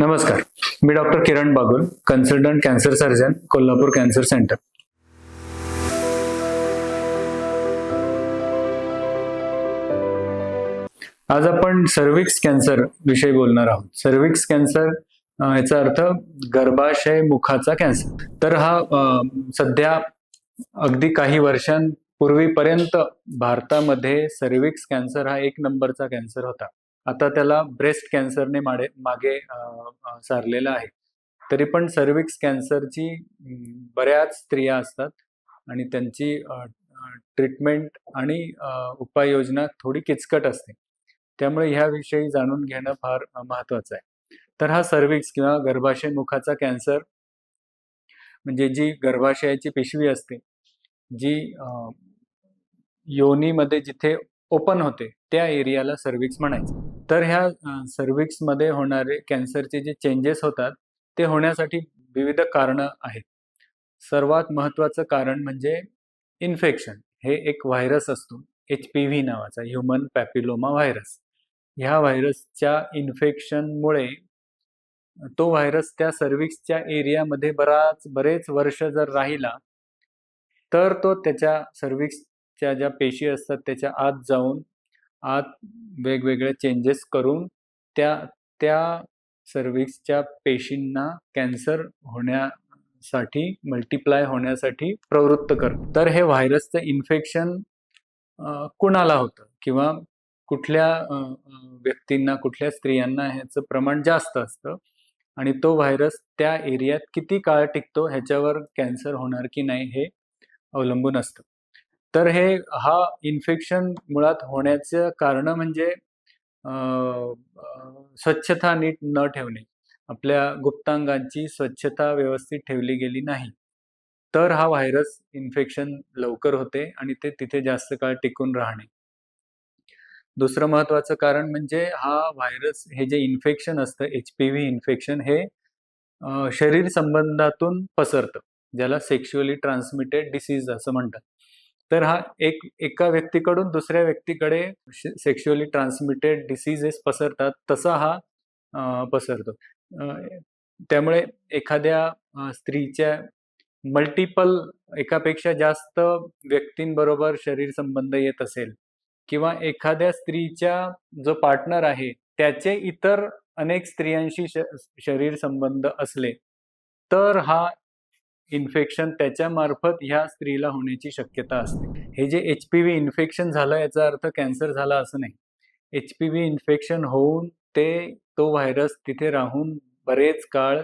नमस्कार. मी doctor Kiran Bagul consultant cancer surgeon Kolhapur cancer centre. आज आपण सर्विक्स कॅन्सर विषयी बोलणार आहोत. सर्विक्स कॅन्सर याचा अर्थ गर्भाशय मुखाचा कॅन्सर तर हा सध्या अगदी काही वर्षांपूर्वीपर्यंत भारतामध्ये सर्विक्स कॅन्सर हा एक नंबरचा कॅन्सर होता. आता त्याला ब्रेस्ट कॅन्सरने माडे मागे सारलेलं आहे. तरी पण सर्विक्स कॅन्सरची बऱ्याच स्त्रिया असतात आणि त्यांची ट्रीटमेंट आणि उपाययोजना थोडी किचकट असते. त्यामुळे ह्याविषयी जाणून घेणं फार महत्त्वाचं महत्वाचं आहे. तर हा सर्विक्स किंवा गर्भाशय मुखाचा कॅन्सर म्हणजे जी गर्भाशयाची पिशवी असते जी योनीमध्ये जिथे ओपन होते त्या एरियाला सर्विक्स म्हणायचं. तर ह्या सर्विक्समध्ये होणारे कॅन्सरचे जे चेंजेस होतात ते होण्यासाठी विविध कारणं आहेत. सर्वात महत्त्वाचं कारण म्हणजे इन्फेक्शन हे एक व्हायरस असतो एच पी व्ही नावाचा ह्युमन पॅपिलोमा व्हायरस ह्या व्हायरसच्या इन्फेक्शनमुळे तो व्हायरस त्या सर्विक्सच्या एरियामध्ये बराच बरेच वर्ष जर राहिला तर तो त्याच्या सर्विक्सच्या ज्या पेशी असतात त्याच्या आत जाऊन आत वेगवेगळे चेंजेस करून त्या त्या सर्विक्सच्या पेशींना कॅन्सर होण्यासाठी मल्टिप्लाय होण्यासाठी प्रवृत्त कर. तर हे व्हायरसचं इन्फेक्शन कुणाला होतं? किंवा कुठल्या व्यक्तींना कुठल्या स्त्रियांना ह्याचं प्रमाण जास्त असतं? आणि तो व्हायरस त्या एरियात किती काळ टिकतो? ह्याच्यावर कॅन्सर होणार की नाही हे अवलंबून असतं. तर हे हा इन्फेक्शन मुळात होण्याचं कारण म्हणजे स्वच्छता नीट न ठेवणे. आपल्या गुप्तांगांची स्वच्छता व्यवस्थित ठेवली गेली नाही तर हा व्हायरस इन्फेक्शन लवकर होते आणि ते तिथे जास्त काळ टिकून राहणे. दुसरं महत्वाचं कारण म्हणजे हा व्हायरस हे जे इन्फेक्शन असतं एच पी व्ही इन्फेक्शन हे शरीर संबंधातून पसरतं ज्याला सेक्शुअली ट्रान्समिटेड डिसीज असं म्हणतात. तर हा एक एका व्यक्तीकडून दुसऱ्या व्यक्तीकडे सेक्शुअली ट्रान्समिटेड डिसीजेस पसरतात तसा हा पसरतो. त्यामुळे एखाद्या स्त्रीच्या मल्टिपल एकापेक्षा जास्त व्यक्तींबरोबर शरीर संबंध येत असेल किंवा एखाद्या स्त्रीच्या जो पार्टनर आहे त्याचे इतर अनेक स्त्रियांशी श शरीर संबंध असले तर हा इन्फेक्शन त्याच्यामार्फत ह्या स्त्रीला होण्याची शक्यता असते. हे जे एच पी व्ही इन्फेक्शन झालं याचा अर्थ कॅन्सर झाला असं नाही. एच पी व्ही इन्फेक्शन होऊन ते तो व्हायरस तिथे राहून बरेच काळ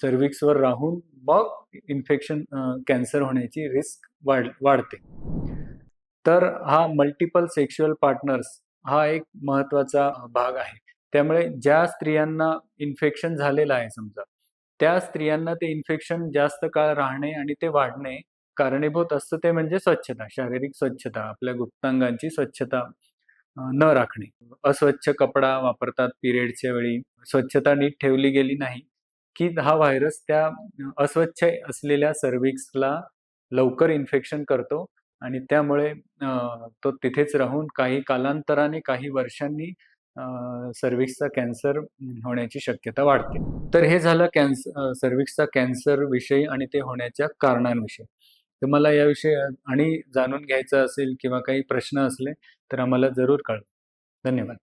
सर्विक्सवर राहून मग इन्फेक्शन कॅन्सर होण्याची रिस्क वाढ वाढते. तर हा मल्टिपल सेक्शुअल पार्टनर्स हा एक महत्त्वाचा भाग आहे. त्यामुळे ज्या स्त्रियांना इन्फेक्शन झालेलं आहे समजा त्या स्त्रियांना ते इन्फेक्शन जास्त काळ राहणे आणि ते वाढणे कारणीभूत असतं ते म्हणजे स्वच्छता शारीरिक स्वच्छता आपल्या गुप्तांगांची स्वच्छता न राखणे. अस्वच्छ कपडा वापरतात पिरियडच्या वेळी. स्वच्छता नीट ठेवली गेली नाही की हा व्हायरस त्या अस्वच्छ असलेल्या सर्विक्सला लवकर इन्फेक्शन करतो आणि त्यामुळे तो तिथेच राहून काही कालांतराने काही वर्षांनी सर्विक्सचा कॅन्सर होण्याची शक्यता वाढते. तर हे झालं कॅन्सर सर्विक्सचा कॅन्सर विषयी आणि ते होण्याच्या कारणांविषयी. तर मला याविषयी आणि जाणून घ्यायचं असेल किंवा काही प्रश्न असले तर आम्हाला जरूर कळवा. धन्यवाद.